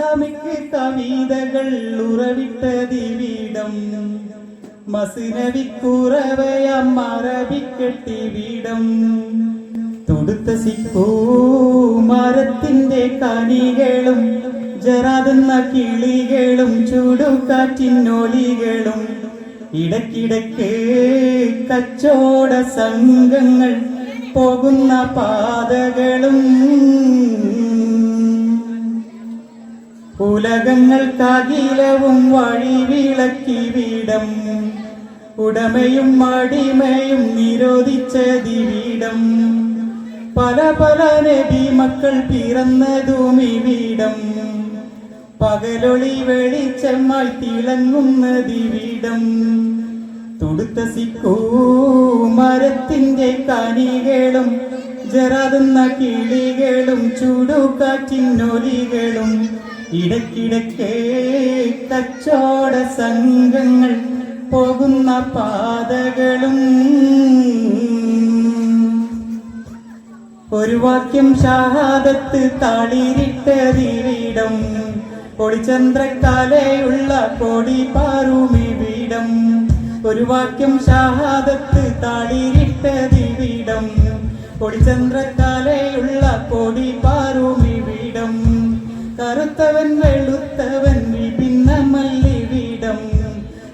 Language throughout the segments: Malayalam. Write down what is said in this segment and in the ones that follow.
ഇസ്ലാമിക്ക് കവിതകൾ ഉറവിട്ട ദിവിടം മസിനവിക്കുറവയം മറവിക്കെട്ടി വീടം. തുടുത്ത സിക്കൂ മരത്തിന്റെ കനികളും ജറാതുന്ന കിളികളും ചൂടുകാറ്റിനൊലികളും. ഇടക്കിടക്ക് കച്ചോട സംഘങ്ങൾ പോകുന്ന പാതകളും ഉലകങ്ങൾക്കകിലവും വഴി വിളക്കി വീടം. ഉടമയും അടിമയും നിരോധിച്ച ദിവീടം. പല പല നബി മക്കൾ പിറന്നതും ഇവിടം. വീടം പകലൊളി വെളിച്ചമായി തിളങ്ങുന്ന ദിവീടം. തുടുത്ത സിക്കൂ മരത്തിന്റെ കനികളും ജറാതുന്ന കിളികളും ചൂടുകാറ്റിനൊലികളും ഇടയ്ക്കിടയ്ക്ക് കച്ചോട സംഘങ്ങൾ പോകുന്ന പാതകളും ഒരു വാക്യം ഷഹാദത്ത് താളിരിട്ട കൊടിചന്ദ്രക്കാലയുള്ള കോടി പാറുമിവിടം ഒരു വാക്യം ഷഹാദത്ത് താളിരിട്ട കൊടിചന്ദ്രക്കാലയുള്ള പാറുമി വീടം കറുത്തവൻ വെളുത്തവൻ വിഭിന്ന മല്ലി വീടം.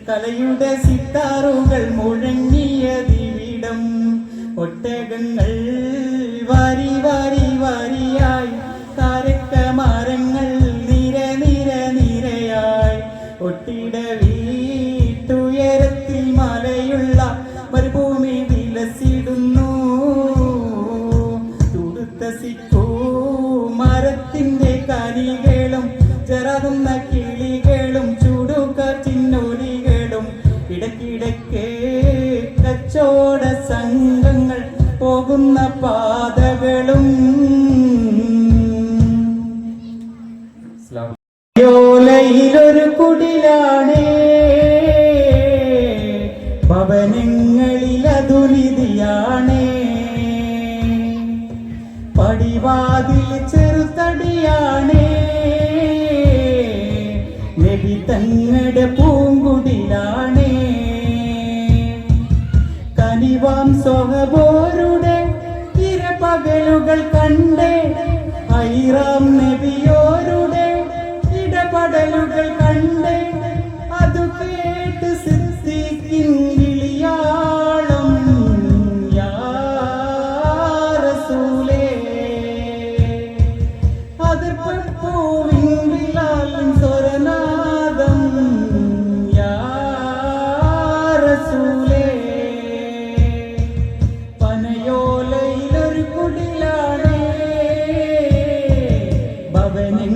കലയുടെ സിത്താറുകൾ മുഴങ്ങിയ ദിവിടം ഒട്ടകങ്ങൾ വാരി വാരി വാരിയായി. താരക്കമരങ്ങൾ നിര നിര നിരയായി. ഒട്ടിട കനികളും കിളികളും ചൂടുകാറ്റിനൊലികളും. ഇടയ്ക്കിടയ്ക്ക് കച്ചോട സംഘങ്ങൾ പോകുന്ന പാതകളും. യോലയിലൊരു കുടിലാണേ. ഭവനങ്ങളിലതു പടിവാതിൽ ചെറുതടിയാണേ. നബി തങ്ങളുടെ പൂങ്കുടിലാണേ. കനിവാം സ്വഹബോരുടെ ഇരപകലുകൾ കണ്ടേ. ഐറാം നബിയോരുടെ ഇടപെടലുകൾ Amen.